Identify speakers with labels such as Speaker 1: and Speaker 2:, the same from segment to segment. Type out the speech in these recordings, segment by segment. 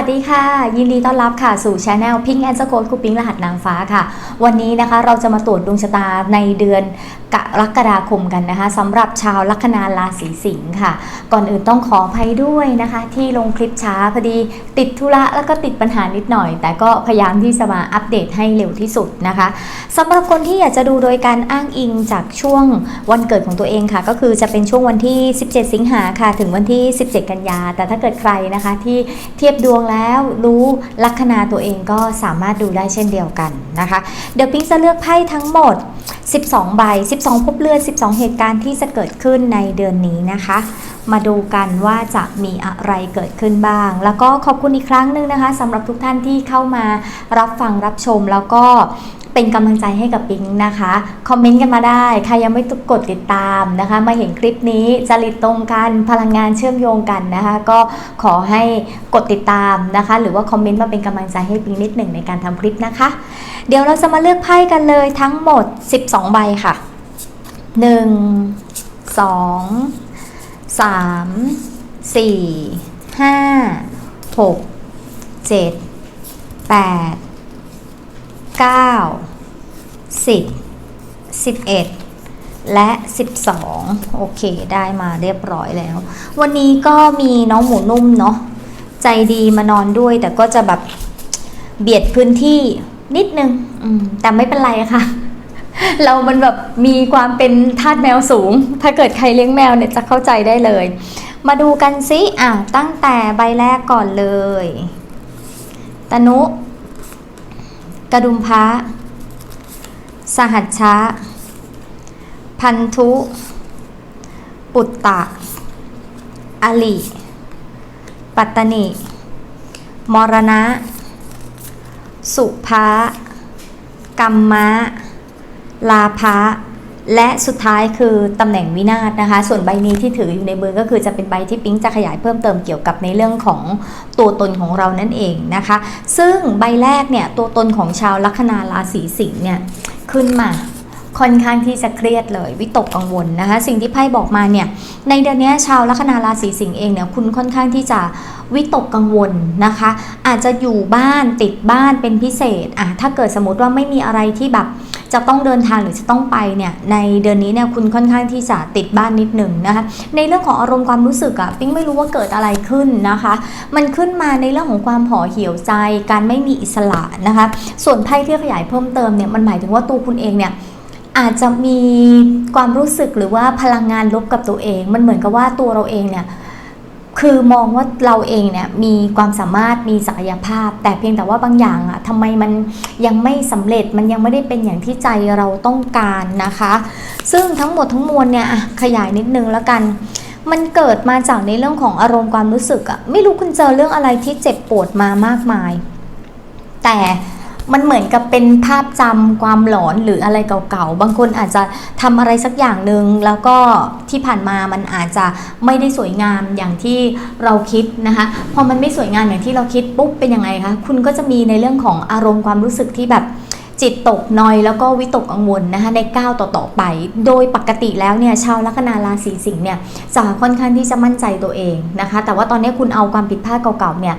Speaker 1: สวัสดีค่ะ ยินดีต้อนรับค่ะสู่ช anel Pink and s c o คูปิงรหัสนางฟ้าค่ะ วันนี้นะคะเราจะมาตรวจดวงชะตาในเดือนกรกฎาคมกันนะคะสำหรับชาวลัคนาราศีสิงค์ค่ะ ก่อนอื่นต้องขออภัยด้วยนะคะ ที่ลงคลิปช้าพอดีติดธุระแล้วก็ติดปัญหานิดหน่อย แต่ก็พยายามที่จะมาอัปเดตให้เร็วที่สุดนะคะสำหรับคนที่อยากจะดูโดยการอ้างอิงจากช่วงวันเกิดของตัวเองค่ะ ก็คือจะเป็นช่วงวันที่ 17 สิงหาค่ะ ถึงวันที่ 17 กันยา แต่ถ้าเกิดใครนะคะที่เทียบดวงแล้วรู้ลัคนาตัวเองก็สามารถดูได้เช่นเดียวกันนะคะ เดี๋ยวพิงจะเลือกไพ่ทั้งหมด 12 ใบ 12 พบเลือด 12 เหตุการณ์ที่จะเกิดขึ้นในเดือนนี้นะคะ มาดูกันว่าจะมีอะไรเกิดขึ้นบ้าง แล้วก็ขอบคุณอีกครั้งหนึ่งนะคะสำหรับทุกท่านที่เข้ามารับฟังรับชมแล้วก็เป็นกำลังใจให้กับปิงนะคะ คอมเมนต์กันมาได้ ใครยังไม่กดติดตามนะคะ มาเห็นคลิปนี้จริตตรงกันพลังงานเชื่อมโยงกันนะคะ ก็ขอให้กดติดตามนะคะ หรือว่าคอมเมนต์มาเป็นกำลังใจให้ปิงนิดหนึ่งในการทำคลิปนะคะ เดี๋ยวเราจะมาเลือกไพ่กันเลยทั้งหมด 12 ใบค่ะ 1 2 3 4 5 6 7 8 9 10 11และ 12 โอเค ได้มาเรียบร้อยแล้ว วันนี้ก็มีน้องหมูนุ่มเนาะ ใจดีมานอนด้วย แต่ก็จะแบบเบียดพื้นที่นิดนึง แต่ไม่เป็นไรค่ะ เรามันแบบมีความเป็นทาสแมวสูง ถ้าเกิดใครเลี้ยงแมวเนี่ยจะเข้าใจได้เลย มาดูกันซิอะตั้งแต่ใบแรกก่อนเลยตนุ กระดุมพระสหัชชะ พันธุ ปุตตะ อลิ ปัตตนิ มรณะ สุภะกัมมะ ลาภะและสุดท้ายคือตำแหน่งวินาศนะคะ ส่วนใบนี้ที่ถืออยู่ในมือก็คือจะเป็นใบที่ปิ๊งจะขยายเพิ่มเติมเกี่ยวกับในเรื่องของตัวตนของเรานั่นเองนะคะ ซึ่งใบแรกเนี่ยตัวตนของชาวลัคนาราศีสิงห์เนี่ยขึ้นมาค่อนข้างที่จะเครียดเลยวิตกกังวลนะคะ สิ่งที่ไพ่บอกมาเนี่ยในเดือนนี้ชาวลัคนาราศีสิงห์เองเนี่ยคุณค่อนข้างที่จะวิตกกังวลนะคะ อาจจะอยู่บ้านติดบ้านเป็นพิเศษอะถ้าเกิดสมมติว่าไม่มีอะไรที่แบบ จะต้องเดินทางหรือจะต้องไปเนี่ยในเดือนนี้เนี่ยคุณค่อนข้างที่จะติดบ้านนิดหนึ่งนะคะในเรื่องของอารมณ์ความรู้สึกอะปิ๊งไม่รู้ว่าเกิดอะไรขึ้นนะคะ มันขึ้นมาในเรื่องของความห่อเหี่ยวใจ การไม่มีอิสระนะคะ ส่วนไพ่ที่ขยายเพิ่มเติมเนี่ยมันหมายถึงว่าตัวคุณเองเนี่ยอาจจะมีความรู้สึกหรือว่าพลังงานลบกับตัวเอง มันเหมือนกับว่าตัวเราเองเนี่ย คือมองว่าเราเองเนี่ยมีความสามารถมีศักยภาพ แต่เพียงแต่ว่าบางอย่างอะทำไมมันยังไม่สำเร็จมันยังไม่ได้เป็นอย่างที่ใจเราต้องการนะคะ ซึ่งทั้งหมดทั้งมวลเนี่ยขยายนิดนึงแล้วกัน มันเกิดมาจากในเรื่องของอารมณ์ความรู้สึกอะไม่รู้คุณเจอเรื่องอะไรที่เจ็บปวดมามากมาย แต่ มันเหมือนกับเป็นภาพจำความหลอนหรืออะไรเก่าๆ บางคนอาจจะทำอะไรสักอย่างหนึ่งแล้วก็ที่ผ่านมามันอาจจะไม่ได้สวยงามอย่างที่เราคิดนะคะ พอมันไม่สวยงามอย่างที่เราคิดปุ๊บเป็นยังไงคะ คุณก็จะมีในเรื่องของอารมณ์ความรู้สึกที่แบบจิตตกนอยแล้วก็วิตกกังวลนะคะในก้าวต่อๆไป โดยปกติแล้วเนี่ยชาวลัคนาราศีสิงห์เนี่ยจะค่อนข้างที่จะมั่นใจตัวเองนะคะ แต่ว่าตอนนี้คุณเอาความผิดพลาดเก่าๆเนี่ย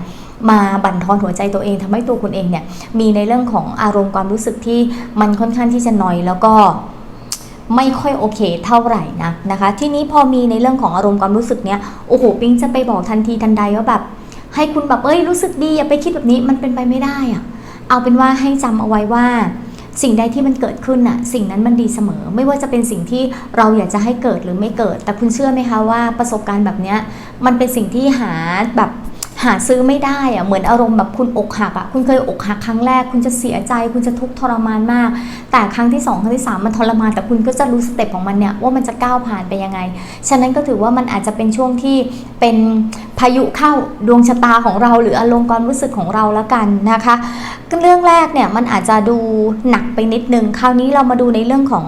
Speaker 1: มาบั่นทอนหัวใจตัวเองทำให้ตัวคุณเองเนี่ยมีในเรื่องของอารมณ์ความรู้สึกที่มันค่อนข้างที่จะนอยแล้วก็ไม่ค่อยโอเคเท่าไหร่นะนะคะ ทีนี้พอมีในเรื่องของอารมณ์ความรู้สึกเนี้ยโอ้โหปิงจะไปบอกทันทีทันใดว่าแบบ ให้คุณแบบเอ้ยรู้สึกดีอย่าไปคิดแบบนี้มันเป็นไปไม่ได้อะเอาเป็นว่าให้จำเอาไว้ว่าสิ่งใดที่มันเกิดขึ้นน่ะสิ่งนั้นมันดีเสมอ ไม่ว่าจะเป็นสิ่งที่เราอยากจะให้เกิดหรือไม่เกิด แต่คุณเชื่อไหมคะว่าประสบการณ์แบบเนี้ยมันเป็นสิ่งที่หาแบบ หาซื้อไม่ได้อะเหมือนอารมณ์แบบคุณอกหักอะคุณเคยอกหักครั้งแรก คุณจะเสียใจ คุณจะทุกข์ทรมานมาก แต่ครั้งที่สองครั้งที่สามมันทรมานแต่คุณก็จะรู้สเต็ปของมันเนี่ยว่ามันจะก้าวผ่านไปยังไง ฉะนั้นก็ถือว่ามันอาจจะเป็นช่วงที่เป็นพายุเข้าดวงชะตาของเรา หรืออารมณ์ความรู้สึกของเราแล้วกันนะคะเรื่องแรกเนี่ยมันอาจจะดูหนักไปนิดนึงคราวนี้เรามาดูในเรื่องของ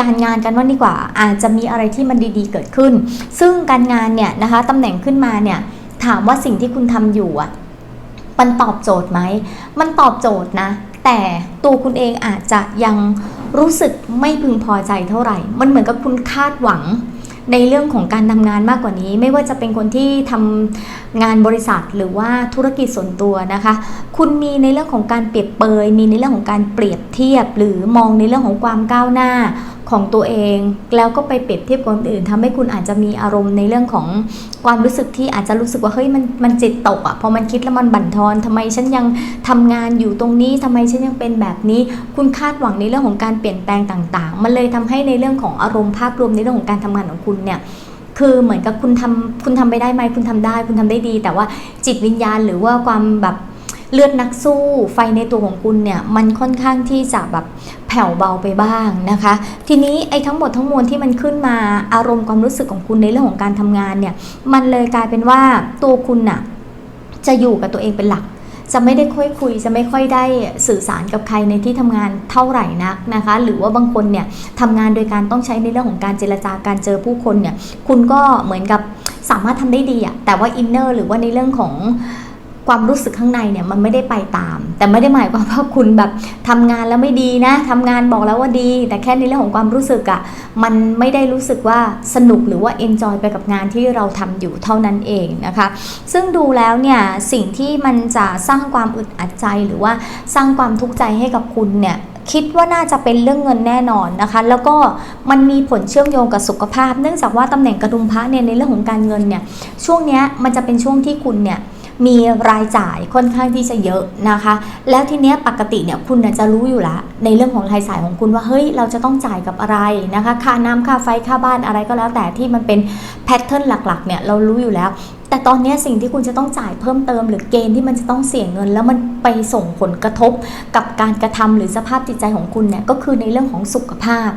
Speaker 1: การงานกันว่าดีกว่า อาจจะมีอะไรที่มันดีๆเกิดขึ้น ซึ่งการงานเนี่ยนะคะตำแหน่งขึ้นมาเนี่ย ถามว่าสิ่งที่คุณทำอยู่อะมันตอบโจทย์ไหม มันตอบโจทย์นะ แต่ตัวคุณเองอาจจะยังรู้สึกไม่พึงพอใจเท่าไหร่ มันเหมือนกับคุณคาดหวังในเรื่องของการทำงานมากกว่านี้ ไม่ว่าจะเป็นคนที่ทำงานบริษัทหรือว่าธุรกิจส่วนตัวนะคะ คุณมีในเรื่องของการเปรียบเปย มีในเรื่องของการเปรียบเทียบ หรือมองในเรื่องของความก้าวหน้า ของตัวเอง แล้วก็ไปเปรียบเทียบกับคนอื่นทำให้คุณอาจจะมีอารมณ์ในเรื่องของความรู้สึกที่อาจจะรู้สึกว่าเฮ้ยมันมันจิตตกอะ่ะพอมันคิดแล้วมันบั่นทอนทำไมฉันยังทำงานอยู่ตรงนี้ทำไมฉันยังเป็นแบบนี้ คุณคาดหวังในเรื่องของการเปลี่ยนแปลงต่างๆ มันเลยทำให้ในเรื่องของอารมณ์ภาพรวมในเรื่องของการทำงานของคุณเนี่ยคือเหมือนกับคุณทำคุณทำไปได้ไหมคุณทำได้ คุณทำได้ดี แต่ว่าจิตวิญญาณหรือว่าความแบบเลือดนักสู้ไฟในตัวของคุณเนี่ยมันค่อนข้างที่จะแบบ แผ่วเบาไปบ้างนะคะ ทีนี้ไอ้ทั้งหมดทั้งมวลที่มันขึ้นมาอารมณ์ความรู้สึกของคุณในเรื่องของการทำงานเนี่ยมันเลยกลายเป็นว่าตัวคุณน่ะจะอยู่กับตัวเองเป็นหลักจะไม่ได้ค่อยคุยจะไม่ค่อยได้สื่อสารกับใครในที่ทำงานเท่าไหร่นักนะคะ หรือว่าบางคนเนี่ยทำงานโดยการต้องใช้ในเรื่องของการเจรจาการเจอผู้คนเนี่ยคุณก็เหมือนกับสามารถทำได้ดีอะแต่ว่าอินเนอร์หรือว่าในเรื่องของ ความรู้สึกข้างในเนี่ยมันไม่ได้ไปตาม แต่ไม่ได้หมายความว่าคุณแบบทำงานแล้วไม่ดีนะทำงานบอกแล้วว่าดี แต่แค่ในเรื่องของความรู้สึกอะมันไม่ได้รู้สึกว่าสนุกหรือว่าเอนจอยไปกับงานที่เราทำอยู่เท่านั้นเองนะคะ ซึ่งดูแล้วเนี่ยสิ่งที่มันจะสร้างความอึดอัดใจหรือว่าสร้างความทุกข์ใจให้กับคุณเนี่ยคิดว่าน่าจะเป็นเรื่องเงินแน่นอนนะคะ แล้วก็มันมีผลเชื่อมโยงกับสุขภาพ เนื่องจากว่าตำแหน่งกระดุมพระเนี่ยในเรื่องของการเงินเนี่ยช่วงนี้มันจะเป็นช่วงที่คุณเนี่ย มีรายจ่ายค่อนข้างที่จะเยอะนะคะ แล้วทีเนี้ยปกติเนี่ยคุณจะรู้อยู่แล้วในเรื่องของรายจ่ายของคุณว่าเฮ้ยเราจะต้องจ่ายกับอะไรนะคะ ค่าน้ำค่าไฟค่าบ้านอะไรก็แล้วแต่ที่มันเป็นแพทเทิร์นหลักๆเนี่ยเรารู้อยู่แล้ว แต่ตอนนี้สิ่งที่คุณจะต้องจ่ายเพิ่มเติม หรือเกณฑ์ที่มันจะต้องเสียเงิน แล้วมันไปส่งผลกระทบกับการกระทำหรือสภาพจิตใจของคุณเนี่ยก็คือในเรื่องของสุขภาพ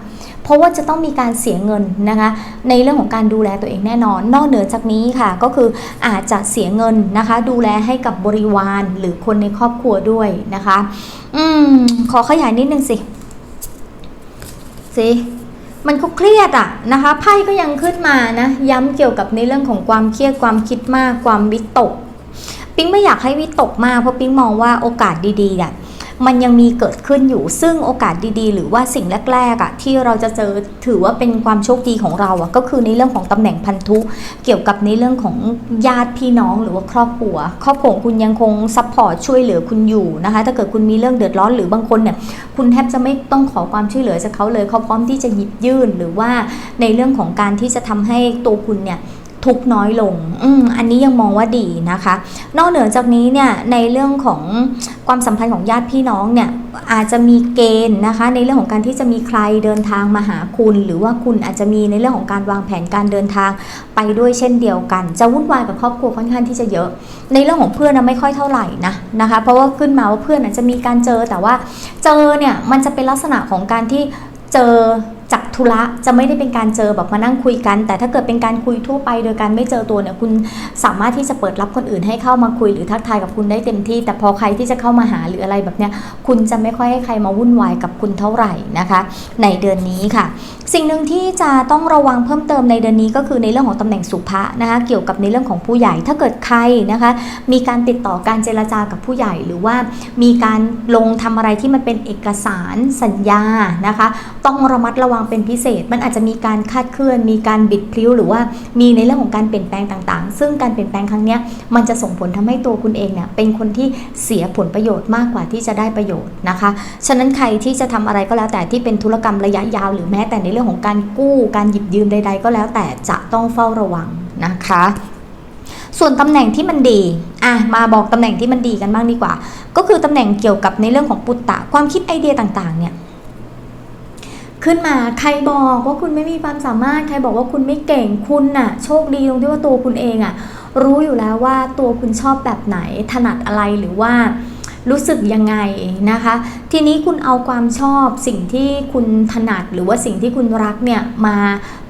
Speaker 1: เพราะว่าจะต้องมีการเสียเงินนะคะในเรื่องของการดูแลตัวเองแน่นอน นอกเหนือจากนี้ค่ะก็คืออาจจะเสียเงินนะคะ ดูแลให้กับบริวารหรือคนในครอบครัวด้วยนะคะ อืมขอขยายนิดนึงสิสิ มันก็เครียดอะนะคะไพ่ก็ยังขึ้นมานะย้ำเกี่ยวกับในเรื่องของความเครียดความคิดมาก ความวิตก ปิ๊งไม่อยากให้วิตกมากเพราะปิ๊งมองว่าโอกาสดีๆอะ มันยังมีเกิดขึ้นอยู่ ซึ่งโอกาสดีๆ หรือว่าสิ่งแรกๆอะที่เราจะเจอถือว่าเป็นความโชคดีของเราอะก็คือในเรื่องของตำแหน่งพันธุ เกี่ยวกับในเรื่องของญาติพี่น้องหรือว่าครอบครัว ครอบครัวคุณยังคงซัพพอร์ตช่วยเหลือคุณอยู่นะคะ ถ้าเกิดคุณมีเรื่องเดือดร้อนหรือบางคนเนี่ยคุณแทบจะไม่ต้องขอความช่วยเหลือจากเขาเลยเขาพร้อมที่จะหยิบยื่นหรือว่าในเรื่องของการที่จะทำให้ตัวคุณเนี่ย ทุกข์น้อยลงอืมอันนี้ยังมองว่าดีนะคะ นอกเหนือจากนี้เนี่ยในเรื่องของความสัมพันธ์ของญาติพี่น้องเนี่ยอาจจะมีเกณฑ์นะคะ ในเรื่องของการที่จะมีใครเดินทางมาหาคุณ หรือว่าคุณอาจจะมีในเรื่องของการวางแผนการเดินทางไปด้วยเช่นเดียวกัน จะวุ่นวายกับครอบครัวค่อนข้างที่จะเยอะ ในเรื่องของเพื่อนนะไม่ค่อยเท่าไหร่นะนะคะ เพราะว่าขึ้นมาว่าเพื่อนอาจจะมีการเจอแต่ว่าเจอเนี่ยมันจะเป็นลักษณะของการที่เจอจาก ธุระจะไม่ได้เป็นการเจอแบบมานั่งคุยกัน แต่ถ้าเกิดเป็นการคุยทั่วไปโดยการไม่เจอตัวเนี่ยคุณสามารถที่จะเปิดรับคนอื่นให้เข้ามาคุยหรือทักทายกับคุณได้เต็มที่ แต่พอใครที่จะเข้ามาหาหรืออะไรแบบเนี้ยคุณจะไม่ค่อยให้ใครมาวุ่นวายกับคุณเท่าไหร่นะคะ ในเดือนนี้ค่ะ สิ่งหนึ่งที่จะต้องระวังเพิ่มเติมในเดือนนี้ก็คือในเรื่องของตำแหน่งสุภะนะคะเกี่ยวกับในเรื่องของผู้ใหญ่ ถ้าเกิดใครนะคะ มีการติดต่อการเจรจากับผู้ใหญ่หรือว่ามีการลงทำอะไรที่มันเป็นเอกสารสัญญานะคะ ต้องระมัดระวังเป็นพิเศษ มันอาจจะมีการคาดเคลื่อน มีการบิดพลิ้ว หรือว่ามีในเรื่องของการเปลี่ยนแปลงต่างๆ ซึ่งการเปลี่ยนแปลงครั้งนี้มันจะส่งผลทำให้ตัวคุณเองเนี่ยเป็นคนที่เสียผลประโยชน์มากกว่าที่จะได้ประโยชน์นะคะ ฉะนั้นใครที่จะทำอะไรก็แล้วแต่ที่เป็นธุรกรรมระยะยาว หรือแม้แต่ในเรื่องของการกู้การหยิบยืมใด ๆ ก็แล้วแต่จะต้องเฝ้าระวังนะคะส่วนตำแหน่งที่มันดี อะ มาบอกตำแหน่งที่มันดีกันบ้างดีกว่า ก็คือตำแหน่งเกี่ยวกับในเรื่องของปุตตะ ความคิดไอเดียต่างๆ เนี่ย ขึ้นมาใครบอกว่าคุณไม่มีความสามารถ ใครบอกว่าคุณไม่เก่งคุณน่ะ โชคดีตรงที่ว่าตัวคุณเองอะ่ะรู้อยู่แล้วว่าตัวคุณชอบแบบไหนถนัดอะไรหรือว่ารู้สึกยังไงนะคะ ทีนี้คุณเอาความชอบสิ่งที่คุณถนัดหรือว่าสิ่งที่คุณรักเนี่ยมา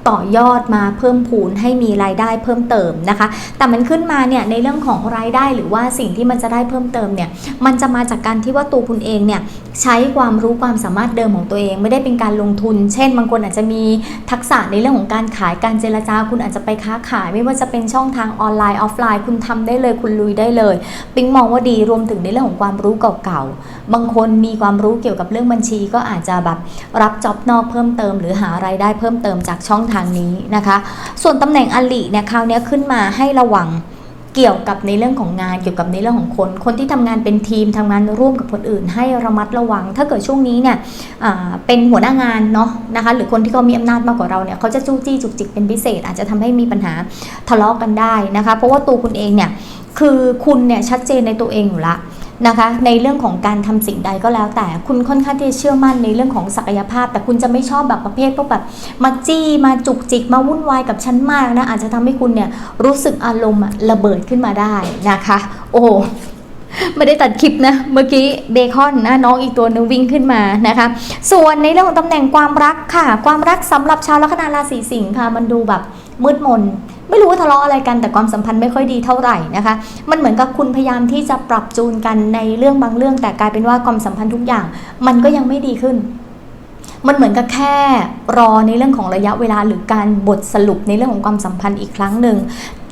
Speaker 1: ต่อยอดมาเพิ่มพูนให้มีรายได้เพิ่มเติมนะคะ แต่มันขึ้นมาเนี่ยในเรื่องของรายได้หรือว่าสิ่งที่มันจะได้เพิ่มเติมเนี่ยมันจะมาจากการที่ว่าตัวคุณเองเนี่ยใช้ความรู้ความสามารถเดิมของตัวเอง ไม่ได้เป็นการลงทุน เช่น บางคนอาจจะมีทักษะในเรื่องของการขายการเจรจา คุณอาจจะไปค้าขาย ไม่ว่าจะเป็นช่องทางออนไลน์ออฟไลน์ คุณทำได้เลยคุณลุยได้เลย ปิ๊งมองว่าดีรวมถึงในเรื่องของความรู้เก่าๆบางคนมีความรู้เกี่ยวกับเรื่องบัญชี ก็อาจจะแบบรับจ็อบนอกเพิ่มเติม หรือหารายได้เพิ่มเติมจากช่องทางนี้นะคะ ส่วนตำแหน่งอลิเนี่ยคราวนี้ขึ้นมาให้ระวังเกี่ยวกับในเรื่องของงานเกี่ยวกับในเรื่องของคน คนที่ทำงานเป็นทีมทำงานร่วมกับคนอื่น ให้ระมัดระวัง ถ้าเกิดช่วงนี้เนี่ยเป็นหัวหน้างานเนาะนะคะหรือคนที่เขามีอำนาจมากกว่าเราเนี่ยเขาจะจู้จี้จุกจิกเป็นพิเศษ อาจจะทำให้มีปัญหาทะเลาะกันได้นะคะ เพราะว่าตัวคุณเองเนี่ยคือคุณเนี่ยชัดเจนในตัวเองอยู่ละ นะคะ ในเรื่องของการทำสิ่งใดก็แล้ว แต่คุณค่อนข้างที่จะเชื่อมั่นในเรื่องของศักยภาพ แต่คุณจะไม่ชอบแบบประเภทพวกแบบมาจี้มาจุกจิกมาวุ่นวายกับฉันมากนะอาจจะทำให้คุณเนี่ยรู้สึกอารมณ์ระเบิดขึ้นมาได้นะคะ โอ้ ไม่ได้ตัดคลิปนะ เมื่อกี้เบคอนนะน้องอีกตัวหนึงวิ่งขึ้นมานะคะ ส่วนในเรื่องของตำแหน่งความรักค่ะ ความรักสำหรับชาวลัคนาราศีสิงค์ค่ะ มันดูแบบมืดมนไม่รู้ว่าทะเลาะอะไรกันแต่ความสัมพันธ์ไม่ค่อยดีเท่าไหร่นะคะ มันเหมือนกับคุณพยายามที่จะปรับจูนกันในเรื่องบางเรื่อง แต่กลายเป็นว่าความสัมพันธ์ทุกอย่าง มันก็ยังไม่ดีขึ้น มันเหมือนกับแค่รอในเรื่องของระยะเวลาหรือการบทสรุปในเรื่องของความสัมพันธ์อีกครั้งหนึ่ง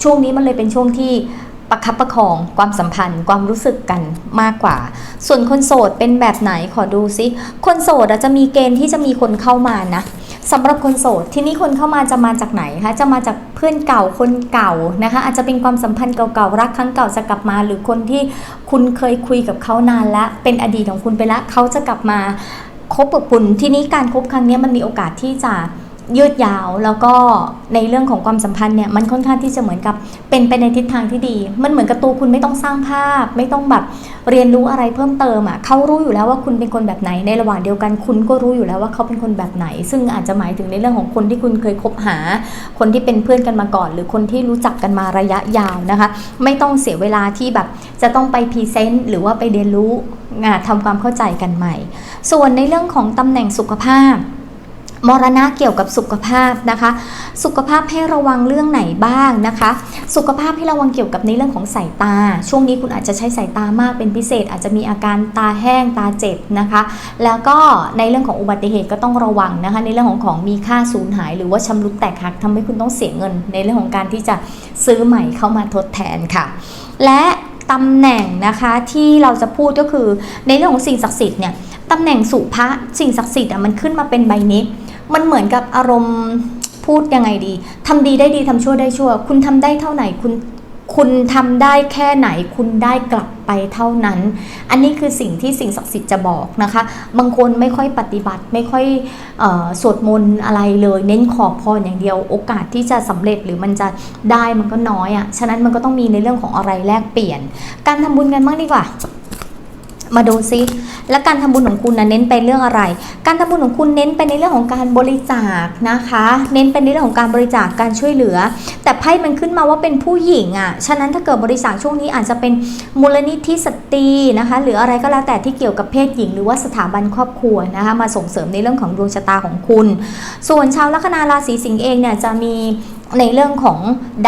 Speaker 1: ช่วงนี้มันเลยเป็นช่วงที่ ประคับประคองความสัมพันธ์ ความรู้สึกกันมากกว่า ส่วนคนโสดเป็นแบบไหนขอดูซิ คนโสดอาจจะมีเกณฑ์ที่จะมีคนเข้ามานะสำหรับคนโสดที่นี้คนเข้ามาจะมาจากไหนคะจะมาจากเพื่อนเก่าคนเก่านะคะ อาจจะเป็นความสัมพันธ์เก่าๆรักครั้งเก่าจะกลับมา หรือคนที่คุณเคยคุยกับเขานานแล้วเป็นอดีตของคุณไปแล้วเขาจะกลับมาคบกับคุณทีนี้การคบครั้งนี้มันมีโอกาสที่จะ ยืดยาวแล้วก็ในเรื่องของความสัมพันธ์เนี่ยมันค่อนข้างที่จะเหมือนกับเป็นไปในทิศทางที่ดี มันเหมือนกับตัวคุณไม่ต้องสร้างภาพ ไม่ต้องแบบเรียนรู้อะไรเพิ่มเติมอะเขารู้อยู่แล้วว่าคุณเป็นคนแบบไหนในระหว่างเดียวกัน คุณก็รู้อยู่แล้วว่าเขาเป็นคนแบบไหน ซึ่งอาจจะหมายถึงในเรื่องของคนที่คุณเคยคบหา คนที่เป็นเพื่อนกันมาก่อน หรือคนที่รู้จักกันมาระยะยาวนะคะ ไม่ต้องเสียเวลาที่แบบจะต้องไปพรีเซนต์หรือว่าไปเรียนรู้งานทำความเข้าใจกันใหม่ ส่วนในเรื่องของตำแหน่งสุขภาพ มรณะเกี่ยวกับสุขภาพนะคะ สุขภาพให้ระวังเรื่องไหนบ้างนะคะ สุขภาพให้ระวังเกี่ยวกับในเรื่องของสายตา ช่วงนี้คุณอาจจะใช้สายตามากเป็นพิเศษ อาจจะมีอาการตาแห้งตาเจ็บนะคะ แล้วก็ในเรื่องของอุบัติเหตุก็ต้องระวังนะคะ ในเรื่องของของมีค่าสูญหาย หรือว่าชำรุดแตกหักทำให้คุณต้องเสียเงิน ในเรื่องของการที่จะซื้อใหม่เข้ามาทดแทนค่ะ และตำแหน่งนะคะที่เราจะพูดก็คือในเรื่องของสิ่งศักดิ์สิทธิ์เนี่ยตำแหน่งสุภะสิ่งศักดิ์สิทธิ์อะมันขึ้นมาเป็นใบนี้ มันเหมือนกับอารมณ์พูดยังไงดีทำดีได้ดีทำชั่วได้ชั่ว คุณทำได้เท่าไหนคุณคุณทำได้แค่ไหนคุณได้กลับไปเท่านั้น อันนี้คือสิ่งที่สิ่งศักดิ์สิทธิ์จะบอกนะคะ บางคนไม่ค่อยปฏิบัติไม่ค่อยออสวดมนต์อะไรเลย เน้นขอพรอย่างเดียว โอกาสที่จะสำเร็จหรือมันจะได้มันก็น้อยอะ่ะฉะนั้นมันก็ต้องมีในเรื่องของอะไรแลกเปลี่ยน การทำบุญกันบ้างดีกว่า มาดูซิ และการทำบุญของคุณนะเน้นไปเรื่องอะไร การทำบุญของคุณเน้นไปในเรื่องของการบริจาคนะคะ เน้นไปในเรื่องของการบริจาคการช่วยเหลือ แต่ไพ่มันขึ้นมาว่าเป็นผู้หญิงอะ่ะฉะนั้นถ้าเกิดบริจาคช่วงนี้อาจจะเป็นมูลนิธิสตรีนะคะ หรืออะไรก็แล้วแต่ที่เกี่ยวกับเพศหญิง หรือว่าสถาบันครอบครัวนะคะมาส่งเสริมในเรื่องของดวงชะตาของคุณ ส่วนชาวลัคนาราศีสิงห์เองเนี่ยจะมีในเรื่องของ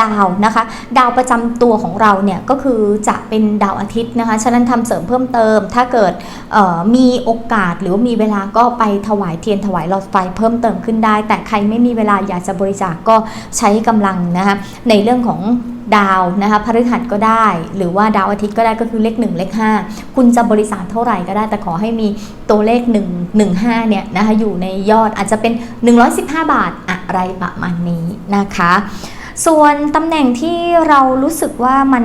Speaker 1: ดาวนะคะ ดาวประจำตัวของเราเนี่ยก็คือจะเป็นดาวอาทิตย์นะคะ ฉะนั้นทำเสริมเพิ่มเติม ถ้าเกิดเมีโอกาสหรือมีเวลาก็ไปถวายเทียนถวายหลอดไฟเพิ่มเติมขึ้นได้ แต่ใครไม่มีเวลาอยากจะบริจาคก็ใช้กำลังนะคะในเรื่องของดาวนะคะพฤหัสก็ได้ หรือว่าดาวอาทิตย์ก็ได้ก็คือเลข 1 เลข 5 คุณจะบริจาคเท่าไหร่ก็ได้ แต่ขอให้มีตัวเลข 1 1 5เนี่ยนะคะอยู่ในยอดอาจจะเป็น 115 บาทอะไรประมาณนี้นะคะ ส่วนตำแหน่งที่เรารู้สึกว่ามัน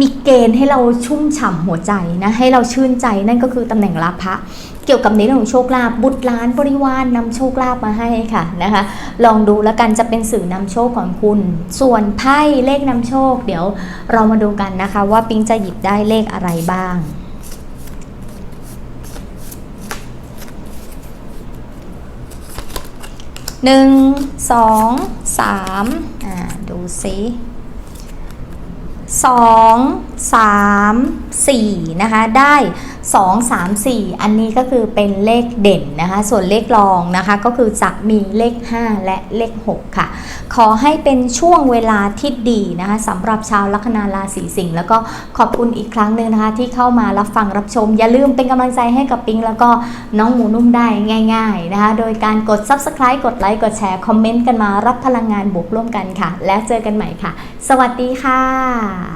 Speaker 1: มีเกณฑ์ให้เราชุ่มฉ่ำหัวใจนะให้เราชื่นใจนั่นก็คือตำแหน่งลาภะเกี่ยวกับในเรื่องของโชคลาภบุตรหลานบริวารนำโชคลาภมาให้ค่ะนะคะลองดูแล้วกันจะเป็นสื่อนำโชคของคุณ ส่วนไพ่เลขนำโชค เดี๋ยวเรามาดูกันนะคะ ว่าปิงจะหยิบได้เลขอะไรบ้างหนึ่งสองสามอ่าดูซิ สองสามสี่นะคะได้สองสามสี่อันนี้ก็คือเป็นเลขเด่นนะคะส่วนเลขรองนะคะก็คือจะมีเลข 5 และเลข 6 ค่ะ ขอให้เป็นช่วงเวลาที่ดีนะคะสำหรับชาวลัคนาราศีสิงห์แล้วก็ขอบคุณอีกครั้งหนึ่งนะคะที่เข้ามารับฟังรับชม อย่าลืมเป็นกำลังใจให้กับปิงแล้วก็น้องหมูนุ่มได้ง่าย ๆนะคะ โดยการกด subscribe กดไลค์กดแชร์คอมเมนต์กันมารับพลังงานบวกร่วมกันค่ะ แล้วเจอกันใหม่ค่ะ สวัสดีค่ะ